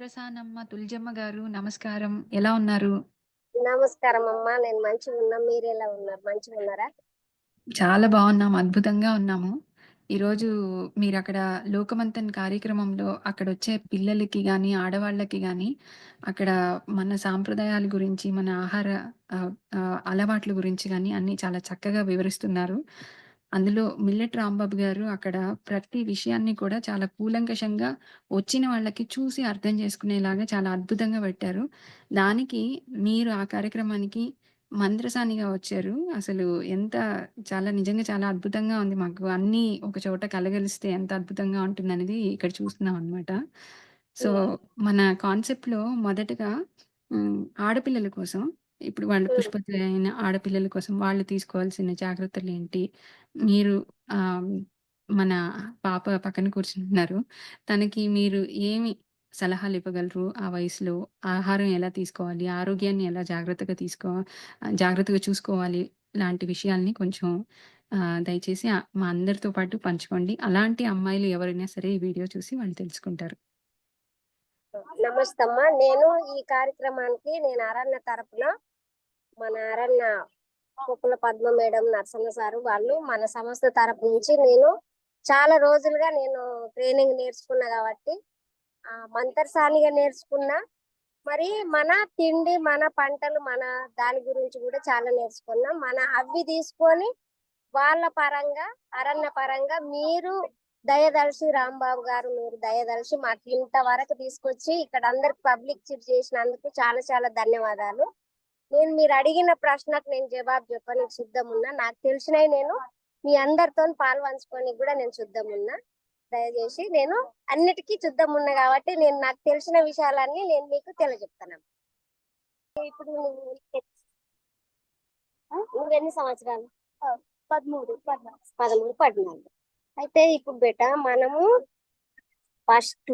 మంత్రసానమ్మ తుల్జమ్మ గారు నమస్కారం. ఎలా ఉన్నారు? నమస్కారం అమ్మా. నేను మంచిగున్నా. మీరెలా ఉన్నారు? మంచిగున్నారా? చాలా బావున్నాం. అద్భుతంగా ఉన్నాము. ఈరోజు మీరక్కడ లోకమంతన్ కార్యక్రమంలో అక్కడొచ్చే పిల్లలకి గానీ, ఆడవాళ్ళకి గానీ, అక్కడ మన సాంప్రదాయాల గురించి, మన ఆహార ఆహ్, ఆహ్, అలవాట్ల గురించి గానీ అన్నీ చాలా చక్కగా వివరిస్తున్నారు. అందులో మిల్లెట్ రాంబాబు గారు అక్కడ ప్రతి విషయాన్ని కూడా చాలా కూలంకషంగా వచ్చిన వాళ్ళకి చూసి అర్థం చేసుకునేలాగా చాలా అద్భుతంగా పెట్టారు. దానికి మీరు ఆ కార్యక్రమానికి మంత్రసానిగా వచ్చారు. అసలు ఎంత చాలా నిజంగా చాలా అద్భుతంగా ఉంది మాకు. అన్నీ ఒక చోట కలగలిస్తే ఎంత అద్భుతంగా ఉంటుందనేది ఇక్కడ చూస్తున్నాం అనమాట. సో, మన మన కాన్సెప్ట్‌లో మొదటగా ఆడపిల్లల కోసం ఇప్పుడు వాళ్ళు హ్మ్. పుష్పవతి అయిన ఆడపిల్లల కోసం వాళ్ళు తీసుకోవాల్సిన జాగ్రత్తలేంటి? మీరు ఆహ్, మన పాప పక్కన కూర్చుంటున్నారు. తనకి మీరు ఏమి సలహాలివ్వగలరు? ఆ వయసులో ఆహారం ఎలా తీసుకోవాలి? ఆరోగ్యాన్ని ఎలా జాగ్రత్తగా తీసుకో జాగ్రత్తగా చూసుకోవాలి? లాంటి విషయాల్ని కొంచెం దయచేసి మా అందరితో పాటు పంచుకోండి. అలాంటి అమ్మాయిలు ఎవరైనా సరే ఈ వీడియో చూసి వాళ్ళు తెలుసుకుంటారు. నమస్తే అమ్మా. నేను ఈ కార్యక్రమానికి నేను అరణ్య తరపున మన అరణ్య కుప్పల పద్మ మేడం, నరసన్న సారు వాళ్ళు మన సంస్థ తరపు నుంచి నేను చాలా రోజులుగా నేను ట్రైనింగ్ నేర్చుకున్నా కాబట్టి ఆ మంతర్సానిగా నేర్చుకున్నా. మరి మన తిండి, మన పంటలు, మన దాని గురించి కూడా చాలా నేర్చుకున్నాం. మన అవి తీసుకొని వాళ్ళ పరంగా, అరణ్య పరంగా మీరు దయదర్శి రాంబాబు గారు మీరు దయదలిచి మాకు ఇంతవరకు తీసుకొచ్చి ఇక్కడ అందరికి పబ్లిక్ చిట్ చేసినందుకు చాలా చాలా ధన్యవాదాలు. నేను మీరు అడిగిన ప్రశ్నకు నేను జవాబు చెప్పనీకి సిద్ధమున్నా. నాకు తెలిసినయి నేను మీ అందరితోని పాలుపంచుకోనికి కూడా నేను సిద్ధమున్నా. దయచేసి నేను అన్నిటికీ సిద్ధమున్నా కాబట్టి నేను నాకు తెలిసిన విషయాలన్నీ నేను మీకు తెలియజెప్తానమ్మా. ఇప్పుడు? నువ్వెన్ని సంవత్సరాలు? 13, 13, 14. అయితే ఇప్పుడు బేట మనము ఫస్ట్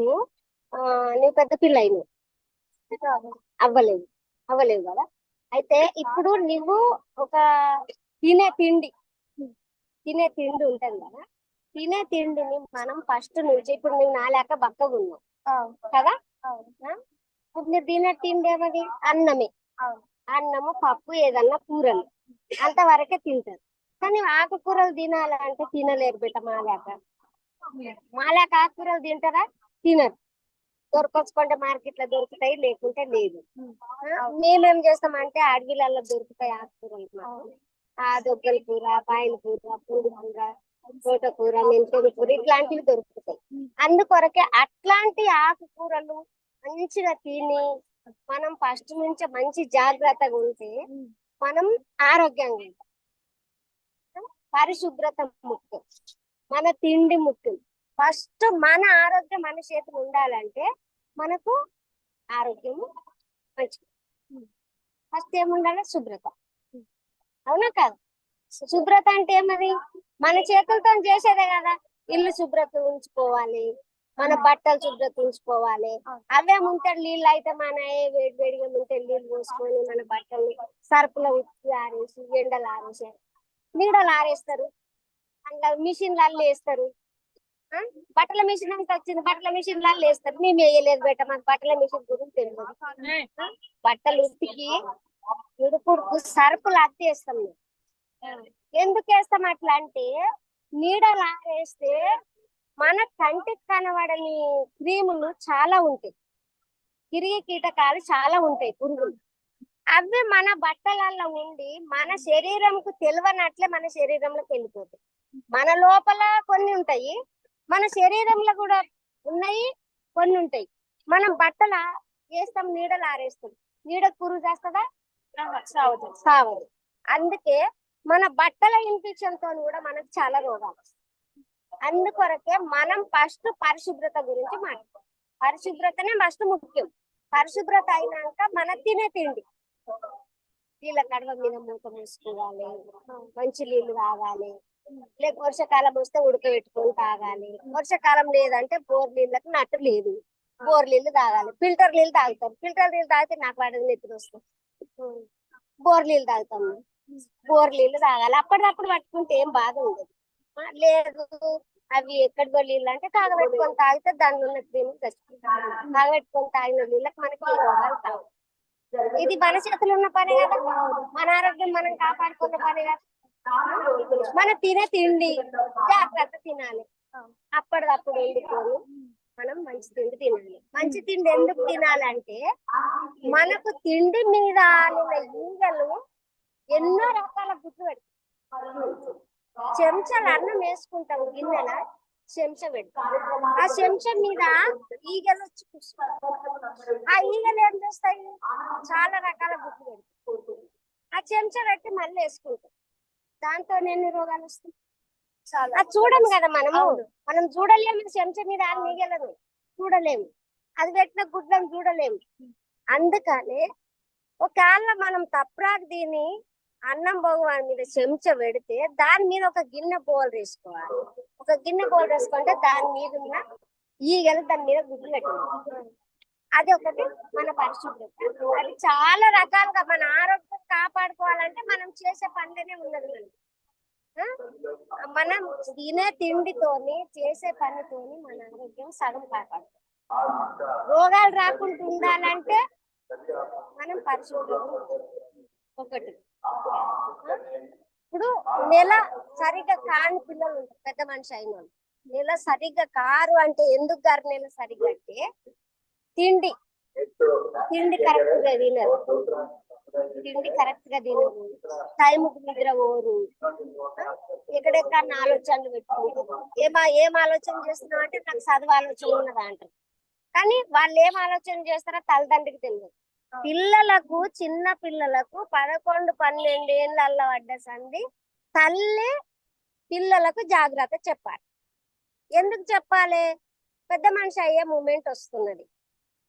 నువ్వు పెద్ద పిల్ల అయినావు అవ్వలేవు అవ్వలేవు కదా అయితే ఇప్పుడు నువ్వు ఒక తినే తిండి. తినే తిండి ఉంటది కదా. తినే తిండిని మనం ఫస్ట్ నుంచి ఇప్పుడు నువ్వు నాలేక బక్కగా ఉన్నావు. కదా? ఇప్పుడు మీరు తినే తిండి ఏమది? అన్నమే. అన్నము పప్పు ఏదన్నా కూరలు. అంతవరకే తింటారు. కానీ ఆకుకూరలు తినాలంటే తినలేరు బిడ్డ మాలేక. మాలేక ఆకుకూరలు తింటారా? తినరు. దొరకొచ్చుకుంటే మార్కెట్లో దొరుకుతాయి లేకుంటే లేదు. మేమేం చేస్తామంటే అడవిలలో దొరుకుతాయి ఆకుకూరలు. ఆ దొగ్గల కూర పాయల కూర పూడి కూర తోటకూర మెంతుల కూర ఇట్లాంటివి దొరుకుతాయి. అందుకొరకే అట్లాంటి ఆకుకూరలు మంచిగా తిని మనం ఫస్ట్ నుంచి మంచి జాగ్రత్తగా ఉంటే మనం ఆరోగ్యంగా ఉంటాం. పరిశుభ్రత ముఖ్యం. మన తిండి ముఖ్యం. ఫస్ట్ మన ఆరోగ్యం మన చేతిలో ఉండాలంటే మనకు ఆరోగ్యము మంచిగా ఫస్ట్ ఏముండాలి? శుభ్రత. అవునా కాదు? శుభ్రత అంటే ఏమది? మన చేతులతో చేసేదే కదా. ఇల్లు శుభ్రత ఉంచుకోవాలి. మన బట్టలు శుభ్రత ఉంచుకోవాలి. అవే ముంతడు నీళ్ళు అయితే మన వేడి వేడిగా ముంతడు నీళ్ళు పోసుకొని మన బట్టలు సరుపులో ఉత్తి ఆరేసి ఎండలు ఆరేసి నీడలు ఆరేస్తారు. అందులో మిషన్లలో వేస్తారు ఆ? బట్టల మిషన్ అంతా వచ్చింది. బట్టల మిషన్లలో వేస్తారు మేము వేయలేదు బెట్ట మాకు బట్టల మిషన్ గురించి తెలియదు? బట్టలు ఉతికి ఉడుకుడుకు సరుపులు అత్తేస్తాం ఎందుకు వేస్తాం అట్లా అంటే నీడలు ఆరేస్తే మన కంటికి కనబడని క్రీములు చాలా ఉంటాయి. తిరిగి కీటకాలు చాలా ఉంటాయి పురుగులు. అవి మన బట్టలలో ఉండి మన శరీరంకు తెలియనట్లే మన శరీరంలోకి వెళ్ళిపోతాయి. మన లోపల కొన్ని ఉంటాయి. మన శరీరంలో కూడా ఉన్నాయి కొన్ని ఉంటాయి. మనం బట్టల వేస్తాం నీడలు ఆరేస్తాం. నీడ పురుగు చేస్తుందా? సావదు. అందుకే మన బట్టల ఇన్ఫెక్షన్తో కూడా మనకు చాలా రోగాలు వస్తాయి. అందుకొరకే మనం ఫస్ట్ పరిశుభ్రత గురించి మాట్లాడాలి పరిశుభ్రతనే ఫస్ట్ ముఖ్యం. పరిశుభ్రత అయినాక మన తినే తిండి. నీళ్ళ కడవ మీద మూత మూసుకోవాలి. మంచి నీళ్ళు తాగాలి. లేక వర్షాకాలం వస్తే ఉడకబెట్టుకొని తాగాలి. వర్షాకాలం లేదంటే బోర్ నీళ్ళకి నట్టు లేదు. బోర్ నీళ్ళు తాగాలి. ఫిల్టర్ నీళ్ళు తాగుతాం. ఫిల్టర్ నీళ్ళు తాగితే నాకు వాడేది నెత్తి వస్తాం బోర్ నీళ్ళు తాగుతాం. బోర్ నీళ్ళు తాగాలి. అప్పటికప్పుడు పట్టుకుంటే ఏం బాధ ఉండదు. లేదు. అవి ఎక్కడ నీళ్ళు అంటే కాగబెట్టుకొని తాగితే దాని ఉన్న క్రీమ్ చచ్చిపోతుంది కాగబెట్టుకొని తాగిన నీళ్ళకి మనకి రోగాలు తాగు ఇది మన చేతులు ఉన్న పని కదా. మన ఆరోగ్యం మనం కాపాడుకున్న పని కదా. మన తినే తిండి. జాగ్రత్త తినాలి. అప్పటికప్పుడు వండుకొని మనం మంచి తిండి తినాలి. మంచి తిండి ఎందుకు తినాలంటే మనకు తిండి మీద ఆలిన ఈగలు ఎన్నో రకాల గుడ్లు పెడతాయి. చెంచాలు అన్నం వేసుకుంటాం గిన్నెల చెంచా పెడతాం. ఆ చెంచా మీద ఈగలు వచ్చి కూర్చుంటాయి. ఆ ఈగలు ఏం చేస్తాయి? చాలా రకాల గుడ్లు పెడతాయి. ఆ చెంచా పెట్టి మళ్ళీ వేసుకుంటాం. దాంతో ఎన్ని రోగాలు వస్తాయి అది చూడము కదా మనము. మనం చూడలేము చెంచా మీద ఆ ఈగలను చూడలేము. అది పెట్టిన గుడ్లను చూడలేము. అందుకని ఒకవేళ మనం తప్రాకు దీని అన్నం భగవాన్ మీద చెంచా పెడితే దాని మీద ఒక గిన్నె బోల్ వేసుకోవాలి. ఒక గిన్నె బోల్ వేసుకుంటే దాని మీద ఉన్న ఈగలు దాని మీద గుడ్లు పెట్టాలి అది ఒకటి మన పరిశుభ్రత. అది చాలా రకాలుగా మన ఆరోగ్యం కాపాడుకోవాలంటే మనం చేసే పనులనే ఉన్నది. మనం తినే తిండితోని చేసే పనితోని మన ఆరోగ్యం సగం కాపాడు రోగాలు రాకుండా ఉండాలంటే మనం పరిశుభ్రం ఒకటి. ఇప్పుడు నెల సరిగ్గా కాని పిల్లలు ఉంటారు పెద్ద మనిషి అయిన వాళ్ళు. నెల సరిగ్గా కారు అంటే ఎందుకు గారు నెల సరిగ్గా అంటే తిండి. తిండి కరెక్ట్గా తినరు తిండి కరెక్ట్గా తిను టైంకి నిద్ర ఓరు ఎక్కడెక్కడ ఆలోచనలు పెట్టుకుంటారు ఏం ఏం ఆలోచన చేస్తున్నావు అంటే నాకు చదువు ఆలోచన ఉన్నదా అంటారు. కానీ వాళ్ళు ఏం ఆలోచన చేస్తారో తల్లిదండ్రికి తెలియదు. పిల్లలకు చిన్న పిల్లలకు పదకొండు పన్నెండు ఏళ్ళ పడ్డ సంది తల్లి పిల్లలకు జాగ్రత్త చెప్పాలి. ఎందుకు చెప్పాలి? పెద్ద మనిషి అయ్యే మూమెంట్ వస్తున్నది.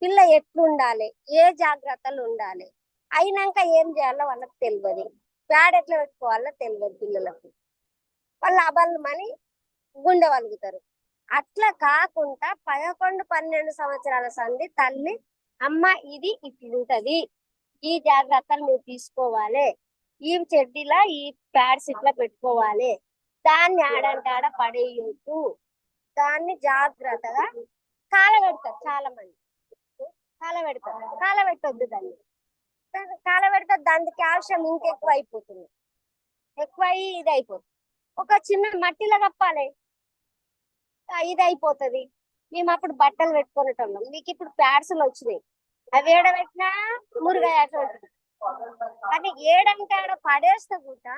పిల్ల ఎట్లుండాలి? ఏ జాగ్రత్తలు ఉండాలి? అయినాక ఏం చేయాలో వాళ్ళకి తెలియదు ప్యాడ్ ఎట్లా పెట్టుకోవాలో తెలియదు పిల్లలకు. వాళ్ళు అబలు మని గుండె వలుగుతారు. అట్లా కాకుండా పదకొండు పన్నెండు సంవత్సరాల సంది తల్లి అమ్మ ఇది ఇట్లుంటది. ఈ జాగ్రత్తలు నువ్వు తీసుకోవాలి. ఈ చెడ్డీలా ఈ ప్యాడ్స్ ఇట్లా పెట్టుకోవాలి. దాన్ని ఆడంటాడ పడేయొద్దు. దాన్ని జాగ్రత్తగా కాలబెడతారు చాలా మంది కాలబెడతారు. కాలబెట్టొద్దు దాన్ని. కాలబెడితే దానికి కాల్షియం ఇంకెక్కువ అయిపోతుంది ఎక్కువ అయ్యి ఇది అయిపోతుంది ఒక చిన్న మట్టిలో కప్పాలి ఇది అయిపోతుంది మేము అప్పుడు బట్టలు పెట్టుకునేటోళ్ళం. మీకు ఇప్పుడు ప్యాడ్స్లు వచ్చినాయి అవి ఏడ పెట్టినా మురుగయ్యాట ఉంటుంది కానీ ఏడంటే పడేస్తే కూడా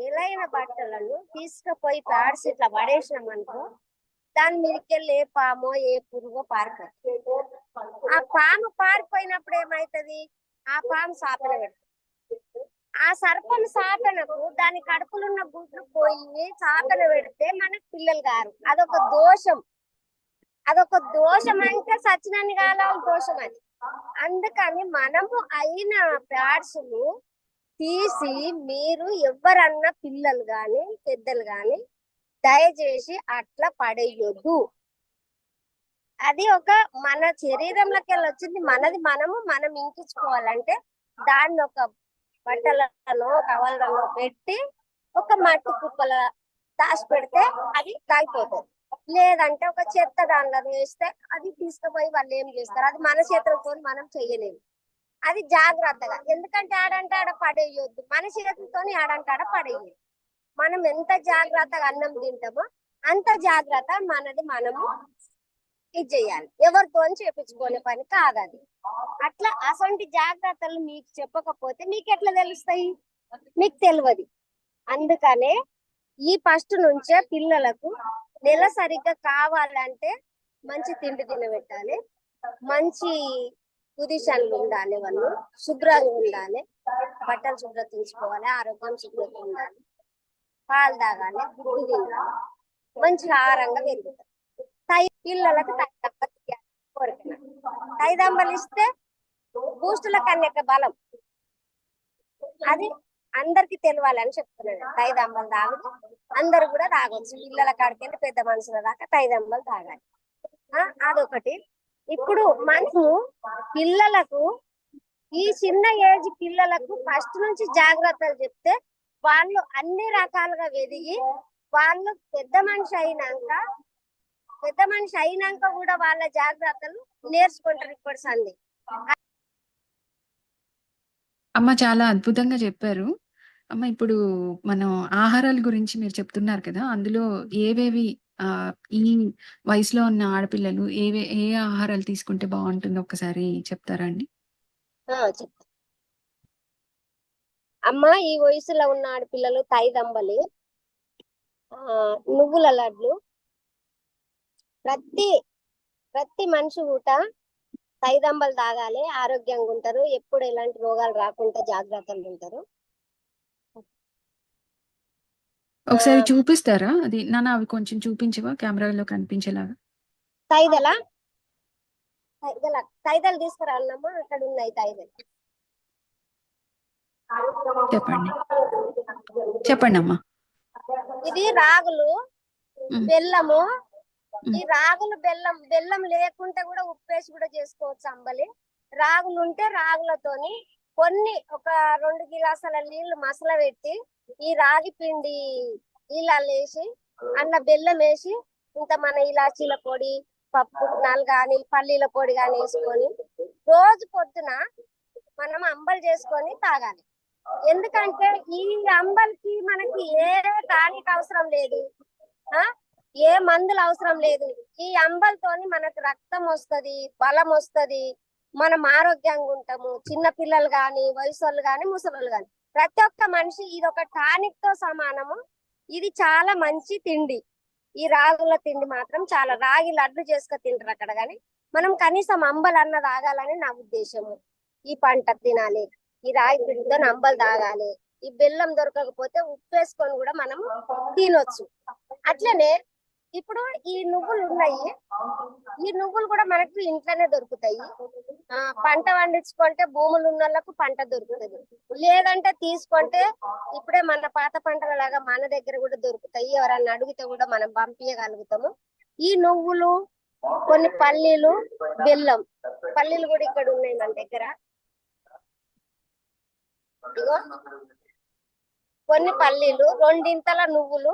నిలైన బట్టలను తీసుకుపోయి ప్యాడ్స్ ఇట్లా పడేసినాం అనుకో దాని మీదకెళ్ళి ఏ పామో ఏ పురుగో పారిపోతుంది ఆ పాము పారిపోయినప్పుడు ఏమైతుంది? ఆ పాము సాపన పెడుతుంది ఆ సర్పం సాపనకు దాని కడుపులున్న గుడ్లు పోయి సాపన పెడితే మనకు పిల్లలు గారు. అదొక దోషం. అదొక దోషం అంటే సచినాన్ని కాలాల దోషం అది. అందుకని మనము అయిన ప్యాడ్స్ తీసి మీరు ఎవరన్నా పిల్లలు గాని పెద్దలు గాని దయచేసి అట్లా పడేయొద్దు. అది ఒక మన శరీరంలోకి వెళ్ళి వచ్చింది మనది మనము మనం ఇంకించుకోవాలంటే దాన్ని ఒక బట్టలలో కవలలో పెట్టి ఒక మట్టి కుప్పల దాచి పెడితే అది తాగిపోతుంది. లేదంటే ఒక చెత్త దానిలో వేస్తే అది తీసుకుపోయి వాళ్ళు ఏం చేస్తారు? అది మన చేతులతో మనం చేయలేము. అది జాగ్రత్తగా. ఎందుకంటే ఆడంటే ఆడ పడేయొద్దు. మన చేతులతో ఆడంటే ఆడ పడేయదు మనం ఎంత జాగ్రత్తగా అన్నం తింటామో అంత జాగ్రత్త మనది మనము ఇది చేయాలి ఎవరితో చేపించుకునే పని కాదు అది అట్లా అసంటి జాగ్రత్తలు మీకు చెప్పకపోతే మీకు ఎట్లా తెలుస్తాయి? మీకు తెలియదు అందుకనే ఈ ఫస్ట్ నుంచే పిల్లలకు నెల సరిగ్గా కావాలంటే మంచి తిండి తినబెట్టాలి. మంచి పొజిషన్లు ఉండాలి వాళ్ళు. శుభ్రంగా ఉండాలి. బట్టలు శుభ్రత ఉంచుకోవాలి ఆరోగ్యం శుభ్రత ఉండాలి. పాలు తాగాలి. గుడ్డు తినాలి. మంచి ఆహారంగా పెరుగుతారు. పిల్లలకు తైదంబలు ఇయ్యాలి కోరికన తైదంబలు ఇస్తే బూస్టుల కన్యక బలం. అది అందరికి తెలియాలని చెప్తున్నాను తైదాంబలు తాగుతూ అందరు కూడా తాగొచ్చు. పిల్లల కాడికెళ్ళి పెద్ద మనుషుల దాకా తైదాంబలు తాగాలి. అదొకటి. ఇప్పుడు మనము పిల్లలకు ఈ చిన్న ఏజ్ పిల్లలకు ఫస్ట్ నుంచి జాగ్రత్తలు చెప్తే వాళ్ళు అన్ని రకాలుగా వెదిగి వాళ్ళు పెద్ద మనిషి అయినాక పెద్ద మనిషి అయినాక కూడా వాళ్ళ జాగ్రత్తలు నేర్చుకుంటారు ఇప్పుడు సంది అమ్మ చాలా అద్భుతంగా చెప్పారు. అమ్మ ఇప్పుడు మనం ఆహారాల గురించి మీరు చెప్తున్నారు కదా! అందులో ఏవేవి ఈ వయసులో ఉన్న ఆడపిల్లలు ఏవే ఏ ఆహారాలు తీసుకుంటే బావుంటుందో ఒక్కసారి చెప్తారా అండి? అమ్మ ఈ వయసులో ఉన్న ఆడపిల్లలు తైదంబలి నువ్వుల లడ్లు ప్రతి ప్రతి మనిషి ఊట తైదంబలు తాగాలి ఆరోగ్యంగా ఉంటారు ఎప్పుడు ఎలాంటి రోగాలు రాకుండా జాగ్రత్తలు ఉంటారు ఒకసారి. చూపిస్తారా? అది నాన్న అవి కొంచెం చూపించవా కెమెరాలో కనిపించేలాగా? తైదల తైదల తైదలు తీసుకురాలమ్మా అక్కడ ఉన్నాయి తైదలు చెప్పండి. చెప్పండమ్మా. ఇది రాగులు. బెల్లము. ఈ రాగులు బెల్లం బెల్లం లేకుంటే కూడా ఉప్పేసి కూడా చేసుకోవచ్చు అంబలి. రాగులు ఉంటే రాగులతోని కొన్ని ఒక రెండు గిలాసాల నీళ్ళు మసల పెట్టి ఈ రాగి పిండి నీళ్ళల్లో వేసి అన్న బెల్లం వేసి ఇంత మన ఇలాచీల పొడి పప్పు నాలు గాని పల్లీల పొడి గాని వేసుకొని రోజు పొద్దున మనం అంబలి చేసుకొని తాగాలి. ఎందుకంటే ఈ అంబలికి మనకి ఏ టానిక్ అవసరం లేదు. ఆ? ఏ మందులు అవసరం లేదు. ఈ అంబలతోని మనకు రక్తం వస్తది బలం వస్తది మనం ఆరోగ్యంగా ఉంటాము. చిన్న పిల్లలు గాని వయసు వాళ్ళు గాని ముసలి గాని. ప్రతి ఒక్క మనిషి ఇది ఒక టానిక్తో సమానము. ఇది చాలా మంచి తిండి. ఈ రాగుల తిండి మాత్రం చాలా. రాగి లడ్డు చేసుక తింటారు అక్కడ గాని. మనం కనీసం అంబలు అన్న తాగాలని నా ఉద్దేశము. ఈ పంట తినాలి. ఈ రాగి పిండితో అంబలు తాగాలి. ఈ బెల్లం దొరకకపోతే ఉప్పు వేసుకొని కూడా మనం తినొచ్చు. అట్లనే ఇప్పుడు ఈ నువ్వులు ఉన్నాయి ఈ నువ్వులు కూడా మనకు ఇంట్లోనే దొరుకుతాయి. ఆ పంట పండించుకుంటే భూములు ఉన్న వాళ్ళకు పంట దొరుకుతుంది. లేదంటే తీసుకుంటే ఇప్పుడే మన పాత పంటల లాగా మన దగ్గర కూడా దొరుకుతాయి. ఎవరన్నా అడిగితే కూడా మనం పంపించగలుగుతాము ఈ నువ్వులు కొన్ని పల్లీలు బెల్లం. పల్లీలు కూడా ఇక్కడ ఉన్నాయి మన దగ్గర. ఇదిగో కొన్ని పల్లీలు రెండింతల నువ్వులు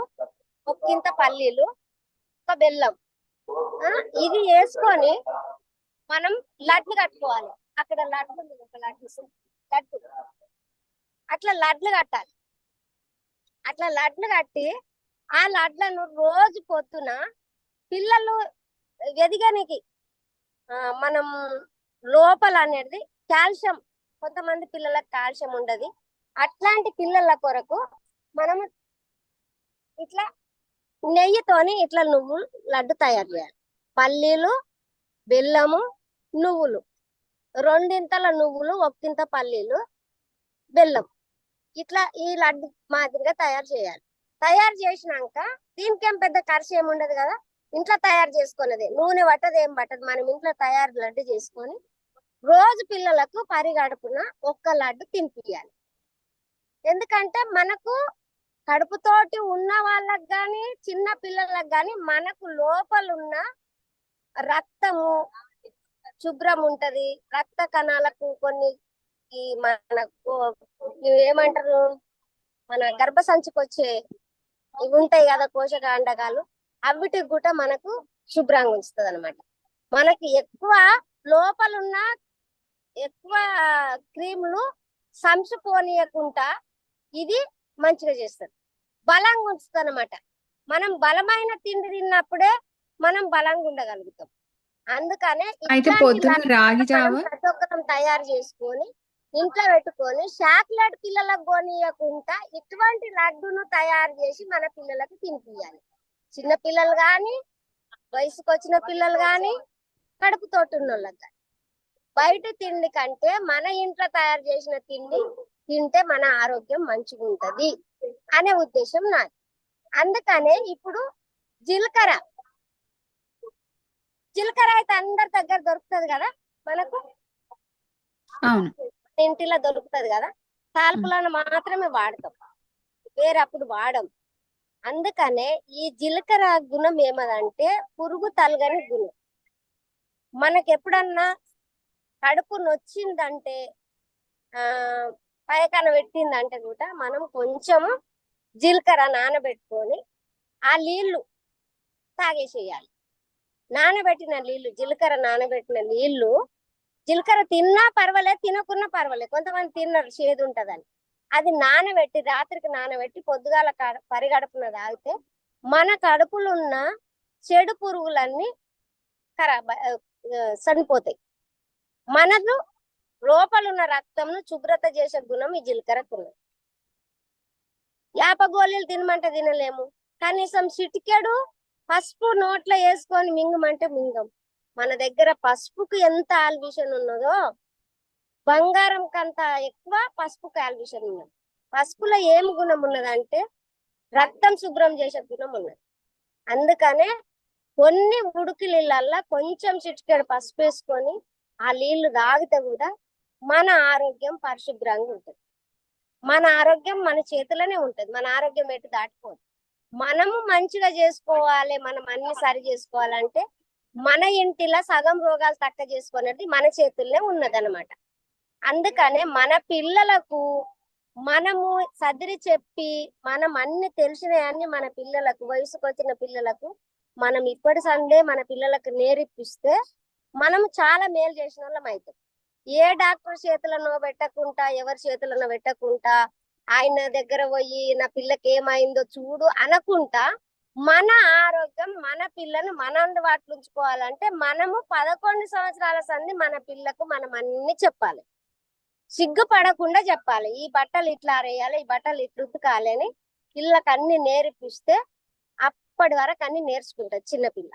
ఒక్కింత పల్లీలు ఒక బెల్లం. ఇది వేసుకొని మనం లడ్లు కట్టుకోవాలి. అక్కడ లడ్లు ఉంది ఒక లడ్డు లడ్డు. అట్లా లడ్లు కట్టాలి. అట్లా లడ్లు కట్టి ఆ లడ్లను రోజు పొద్దున పిల్లలు ఎదిగనికి మనం లోపల అనేది కాల్షియం కొంతమంది పిల్లలకు కాల్షియం ఉండదు. అట్లాంటి పిల్లల కొరకు మనము ఇట్లా నెయ్యితోని ఇట్లా నువ్వు లడ్డు తయారు చేయాలి. పల్లీలు బెల్లము నువ్వులు. రెండింతల నువ్వులు ఒక్కింత పల్లీలు బెల్లం. ఇట్లా ఈ లడ్డు మాదిరిగా తయారు చేయాలి. తయారు చేసినాక దీనికేం పెద్ద ఖర్చు ఏముండదు కదా? ఇంట్లో తయారు చేసుకున్నది. నూనె పట్టదు ఏం పట్టదు. మనం ఇంట్లో తయారు లడ్డు చేసుకొని రోజు పిల్లలకు పరిగడుపున ఒక్క లడ్డు తినిపియాలి ఎందుకంటే మనకు కడుపుతోటి ఉన్న వాళ్ళకి గాని చిన్న పిల్లలకు గాని మనకు లోపల ఉన్న రక్తము శుభ్రం ఉంటది. రక్త కణాలకు కొన్ని మనకు ఏమంటారు మన గర్భసంచికి వచ్చే ఇవి ఉంటాయి కదా కోశకాండకాలు అవిటికి కూడా మనకు శుభ్రంగా ఉంచుతుంది అనమాట మనకి ఎక్కువ లోపల ఉన్న ఎక్కువ క్రీములు సంచుకోనియకుండా ఇది మంచిగా చేస్తుంది బలంగా ఉంచుతుంది అనమాట మనం బలమైన తిండి తిన్నప్పుడే మనం బలంగా ఉండగలుగుతాం. అందుకనే ప్రతి ఒక్కరం తయారు చేసుకొని ఇంట్లో పెట్టుకొని చాక్లెట్ పిల్లలకు కొనియకుండా ఇటువంటి లడ్డును తయారు చేసి మన పిల్లలకు తినిపియాలి చిన్న పిల్లలు గాని వయసుకు వచ్చిన పిల్లలు గాని కడుపుతోటి ఉన్న వాళ్ళకి బయట తిండి కంటే మన ఇంట్లో తయారు చేసిన తిండి తింటే మన ఆరోగ్యం మంచిగా ఉంటది అనే ఉద్దేశం నాది. అందుకనే ఇప్పుడు జీలకర్ర. జీలకర్ర అయితే అందరి దగ్గర దొరుకుతది కదా మనకు. ఇంటిలో దొరుకుతది కదా? తాల్పులను మాత్రమే వాడతాం. వేరే అప్పుడు వాడం. అందుకనే ఈ జీలకర్ర గుణం ఏమదంటే పురుగు తలగని గుణం. మనకి ఎప్పుడన్నా కడుపు నొచ్చిందంటే ఆ పైకన పెట్టిందంటే కూడా మనం కొంచెము జీలకర్ర నానబెట్టుకొని ఆ నీళ్ళు తాగేసేయాలి. నానబెట్టిన నీళ్ళు జీలకర్ర నానబెట్టిన నీళ్ళు జీలకర్ర తిన్నా పర్వాలేదు తినకున్నా పర్వాలేదు. కొంతమంది తిన్నారు చేదు ఉంటదని. అది నానబెట్టి రాత్రికి నానబెట్టి పొద్దుగాల కడ- పరిగడుపున తాగితే మన కడుపులో ఉన్న చెడు పురుగులన్నీ ఖరాబ్ చనిపోతాయి. మనకు లోపల ఉన్న రక్తంను శుభ్రత చేసే గుణం ఈ జీలకర్రకున్నది యాప గోళీలు తినమంటే తినలేము. కనీసం చిటికెడు పసుపు నోట్లో వేసుకొని మింగమంటే మింగం. మన దగ్గర పసుపుకు ఎంత ఆల్విషన్ ఉన్నదో బంగారం కంత ఎక్కువ పసుపుకు ఆల్విషన్ ఉన్నది. పసుపులో ఏం గుణం ఉన్నదంటే రక్తం శుభ్రం చేసే గుణం ఉన్నది. అందుకనే కొన్ని ఉడుకు నీళ్ళల్లో కొంచెం చిటికెడు పసుపు వేసుకొని ఆ నీళ్ళు తాగితే కూడా మన ఆరోగ్యం పరిశుభ్రంగా ఉంటుంది. మన ఆరోగ్యం మన చేతిలోనే ఉంటుంది. మన ఆరోగ్యం ఎటు దాటిపోదు. మనము మంచిగా చేసుకోవాలి మనం అన్ని సరి చేసుకోవాలంటే మన ఇంటిలో సగం రోగాలు తక్క చేసుకునేది మన చేతుల్లో ఉన్నదన్నమాట. అందుకనే మన పిల్లలకు మనము సదిరి చెప్పి మనం అన్ని తెలిసినవన్నీ మన పిల్లలకు వయసుకు వచ్చిన పిల్లలకు మనం ఇప్పటి సందే మన పిల్లలకు నేర్పిస్తే మనం చాలా మేలు చేసిన వాళ్ళం అవుతాం ఏ డాక్టర్ చేతులను పెట్టకుండా ఎవరి చేతులను పెట్టకుండా ఆయన దగ్గర పోయి నా పిల్లకి ఏమైందో చూడు అనకుండా మన ఆరోగ్యం మన పిల్లను మన అందుబాటులో ఉంచుకోవాలంటే మనము పదకొండు సంవత్సరాల సంది మన పిల్లకు మనం అన్ని చెప్పాలి. సిగ్గుపడకుండా చెప్పాలి. ఈ బట్టలు ఇట్లా ఆరేయాలి ఈ బట్టలు ఇట్లా ఉతకాలి అని పిల్లలకు అన్ని నేర్పిస్తే అప్పటి వరకు అన్ని నేర్చుకుంటారు చిన్నపిల్ల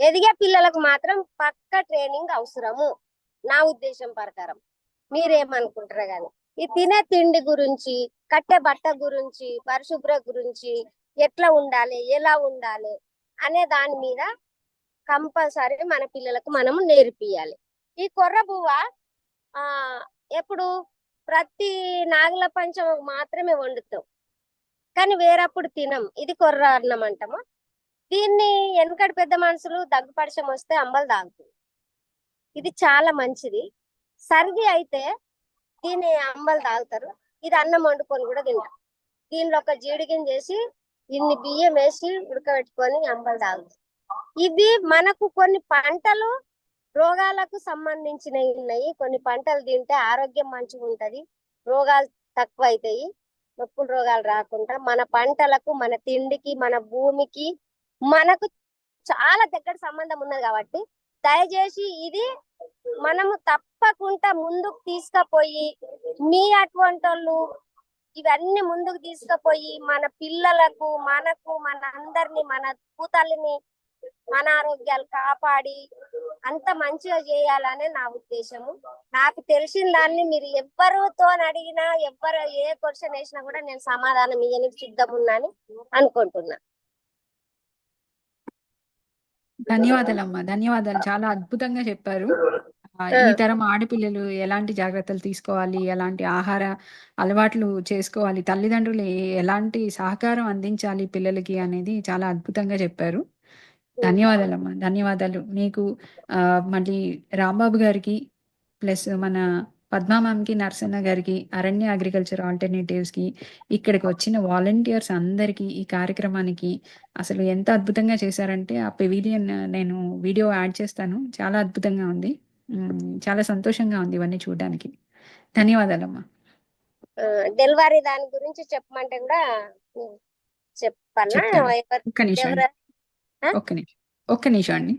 ఎదిగే పిల్లలకు మాత్రం పక్క ట్రైనింగ్ అవసరము. నా ఉద్దేశం ప్రకారం. మీరేమనుకుంటారు కానీ ఈ తినే తిండి గురించి కట్టే బట్ట గురించి పరిశుభ్ర గురించి ఎట్లా ఉండాలి ఎలా ఉండాలి అనే దాని మీద కంపల్సరీ మన పిల్లలకు మనము నేర్పియాలి. ఈ కొర్ర పువ్వ ఆ ఎప్పుడు ప్రతి నాగుల పంచం మాత్రమే వండుతాం. కానీ వేరప్పుడు తినం. ఇది కొర్ర అన్నం అంటాము? దీన్ని వెనకటి పెద్ద మనుషులు దగ్గుపడిచం వస్తే అంబలు తాగుతుంది. ఇది చాలా మంచిది. సర్ది అయితే దీన్ని అంబలు తాగుతారు. ఇది అన్నం వండుకొని కూడా తింటారు దీనిలో ఒక జీడిగిని చేసి ఇన్ని బియ్యం వేసి ఉడకబెట్టుకొని అంబలు తాగుతారు ఇది మనకు కొన్ని పంటలు రోగాలకు సంబంధించినవి ఉన్నాయి. కొన్ని పంటలు తింటే ఆరోగ్యం మంచిగా ఉంటది. రోగాలు తక్కువ అవుతాయి నొప్పులు రోగాలు రాకుండా మన పంటలకు మన తిండికి మన భూమికి మనకు చాలా దగ్గర సంబంధం ఉన్నది కాబట్టి దయచేసి ఇది మనము తప్పకుండా ముందుకు తీసుకుపోయి మీ అటువంటి వాళ్ళు ఇవన్నీ ముందుకు తీసుకుపోయి మన పిల్లలకు మనకు మన అందరిని మన కూతల్ని మన ఆరోగ్యాలు కాపాడి అంత మంచిగా చేయాలనే నా ఉద్దేశము. నాకు తెలిసిన దాన్ని మీరు ఎవ్వరితో అడిగినా ఎవ్వరు ఏ క్వశ్చన్ వేసినా కూడా నేను సమాధానం ఇయ్యనికి సిద్ధం ఉన్నాను అనుకుంటున్నా. ధన్యవాదాలమ్మా ధన్యవాదాలు. చాలా అద్భుతంగా చెప్పారు. ఈ తరం ఆడపిల్లలు ఎలాంటి జాగ్రత్తలు తీసుకోవాలి ఎలాంటి ఆహార అలవాట్లు చేసుకోవాలి తల్లిదండ్రులు ఎలాంటి సహకారం అందించాలి పిల్లలకి అనేది చాలా అద్భుతంగా చెప్పారు. ధన్యవాదాలమ్మా ధన్యవాదాలు. మీకు ఆ, మళ్ళీ రాంబాబు గారికి ప్లస్ మన పద్మా మ్యామ్కి నరసన్న గారికి అరణ్య అగ్రికల్చర్ ఆల్టర్నేటివ్స్కి ఇక్కడికి వచ్చిన వాలంటీర్స్ అందరికీ ఈ కార్యక్రమానికి అసలు ఎంత అద్భుతంగా చేశారంటే ఆ పెవిలియన్ నేను వీడియో యాడ్ చేస్తాను. చాలా అద్భుతంగా ఉంది. చాలా సంతోషంగా ఉంది ఇవన్నీ చూడడానికి. ధన్యవాదాలమ్మా. డెలివరీ దాని గురించి చెప్పమంటే కూడా చెప్పాలా? ఒక్క నిమిషం? ఒక్క నిమిషం. ఒక్క నిమిషం అండి.